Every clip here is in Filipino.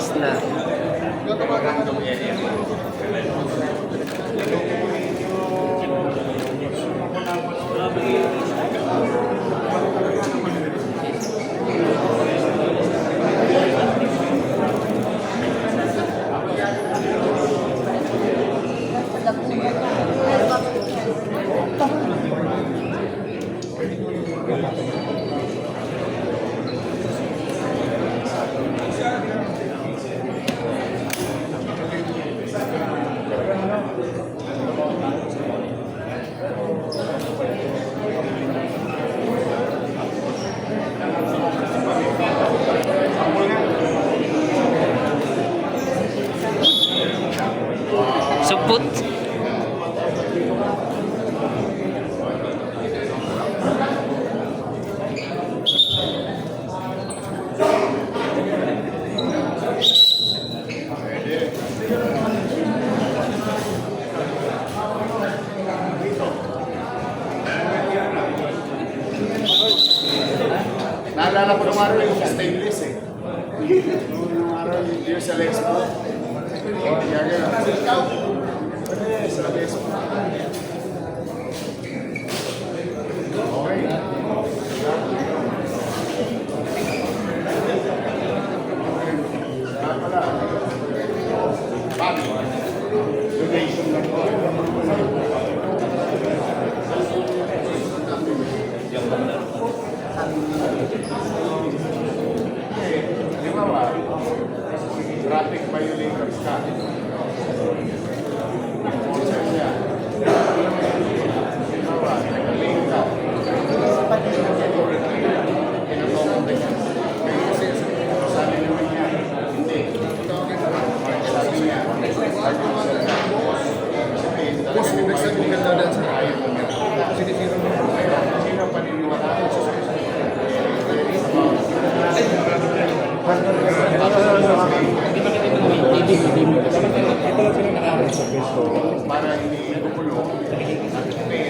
Nice na. Thank you. Naalala ko nung araw yung stainless eh. Nung araw yung Dear sa Expo. Oh. Ikaw? Eh, sa Expo. Okay. Ah, pala. Paano? Donation lang po. Di ba ba? Traffic violators ka. Sponsor niya. Di ba ba? Nag-link ka. Pinatawag ka niya. Kaya kasi sabi naman niya, hindi. Sabi niya, Boss, ibig sabihin ka daw dyan sa ayaw mo niya. Sinisira mo. Sino paniniwala? Para hindi gugulo at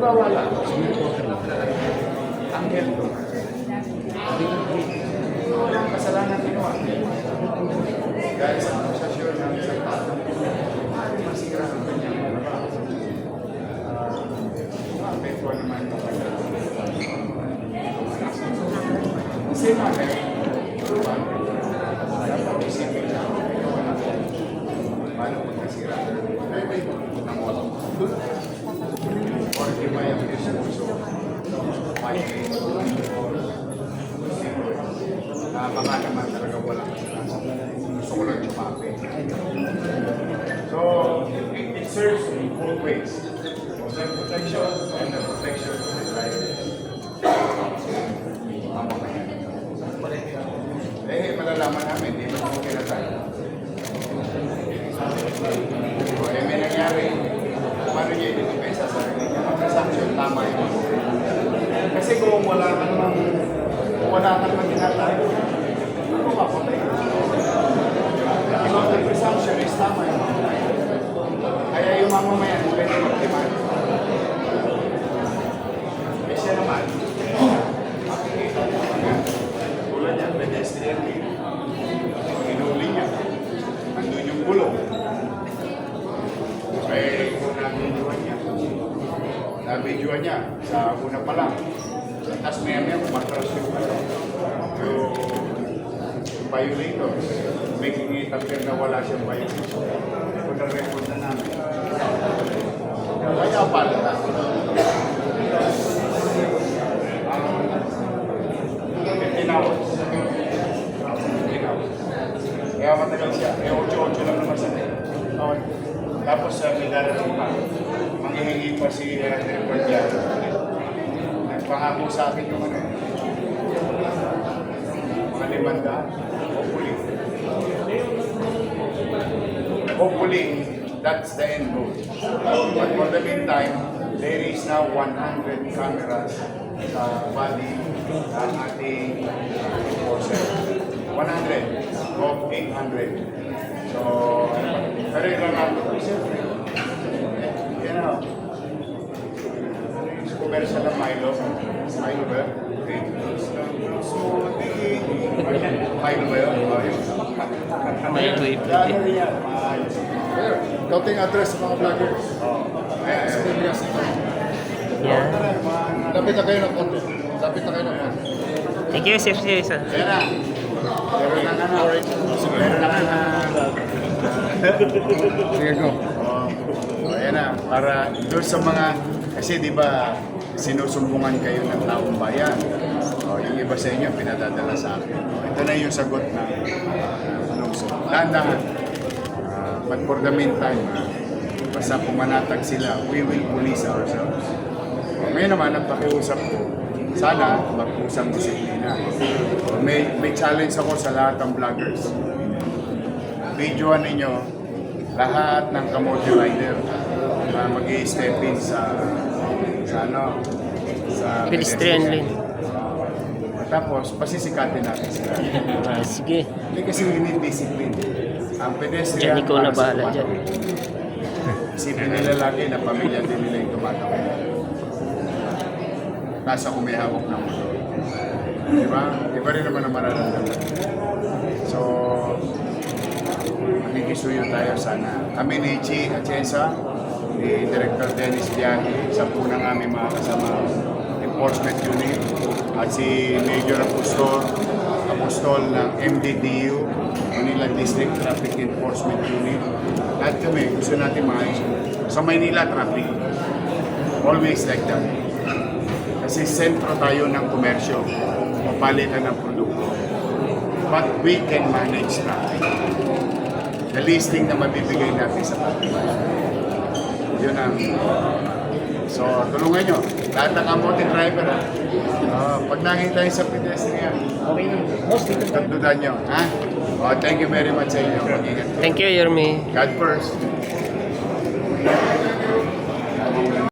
di ba wala? Ang heldo. Walang kasalanan ginawa. Dahil sa akusasyon ng isang tao, maaari masira ang kanyang trabaho. Ah, Maapektuhan naman kanyang Kasi mga turuan, dapat isipin na paano magkasira ng moto. Or di ba yung diskurso, na baka talaga walang gusto ko lang tumapi. So, it, it serves in both ways. Self-protection and the protection of the drivers. Eh, malalaman namin, di ba kailan tayo? O, eh, may nangyari. Paano niya idinipesa nabanatang kanina tayo, ano mapatay? Because the presumption is tama yung mamamayan. Kaya yung mamamayan, pwede mag-demand. Eh siya naman, makikita niya mga tulad niya, pedestrian lane. Hinuli niya. Andun yung bulong. Okay, eh, kung nabidyoan niya. Nabidyoan niya sa una pa lang. Tapos may may umatras yung violators. Making it appear na wala siyang violation. Kung na-record na namin. Kaya pala. Hours. Kaya matagal siya. Eh, 8-8 lang naman siya. Okay. Tapos uh, may darating pa. Manghihingi pa si uh, Director Diaz. Nagpangako sa akin yung ano. Limanda. Hopefully. Hopefully, that's the end goal. But for the meantime, there is now 100 cameras sa body ng ating enforcer. 100 of 800. So, pero yun lang natin. Siyempre, yan na. Yung commercial ng Milo. Milo ba? yun? Milo ba yun? Oh, yun. Eh. Dahil yan, maayos. Sir, counting address sa mga vloggers. Sa ayan. Pilipinas. Yan. Lapit na kayo ng konti. Lapit na kayo ng konti. Thank you, Sir Sir. Sir. Ayan na. Meron na ano. Meron na ano. Sige, go. Oh, ayan na. Para doon sa mga, kasi di ba sinusumbungan kayo ng taong bayan. Iba sa inyo pinadadala sa akin. Ito na yung sagot na uh, Dahan-dahan. Ah, but for the meantime, ah, basta pumanatag sila, we will police ourselves. Ngayon naman, ang pakiusap ko, sana mag-usap disiplina. May, may challenge ako sa lahat ng vloggers videoan ninyo lahat ng kamote rider na mag step in sa sa ano sa Pedestrian lane. Tapos pasisikatin natin sila. Ah, sige. Hindi kasi we need discipline. Ang pedestrian Diyan ikaw na bahala dyan. Isipin nila lagi na pamilya din nila yung tumatawid. Nasa kumihawak ng motor. Di ba? Iba rin naman ang mararamdaman. So, makikisuyo tayo sana. Kami ni Chi Atienza, ni Director Dennis Biahi, sa po ng aming mga kasama enforcement unit, at si Major Apostol, Apostol ng MDDU, Manila District Traffic Enforcement Unit. Lahat kami, gusto natin maayos. Sa Maynila, traffic. Always like that. Kasi sentro tayo ng komersyo, papalitan ng produkto. But we can manage traffic the listing na mabibigay natin sa pagkakas. Yun ang... So, tulungan nyo. Lahat ng kamote driver, ha? Uh, pag nakita tayo sa pedestrian, okay na. Tagdudan nyo, ha? Oh, thank you very much sa inyo. Thank you, Yermi. God first.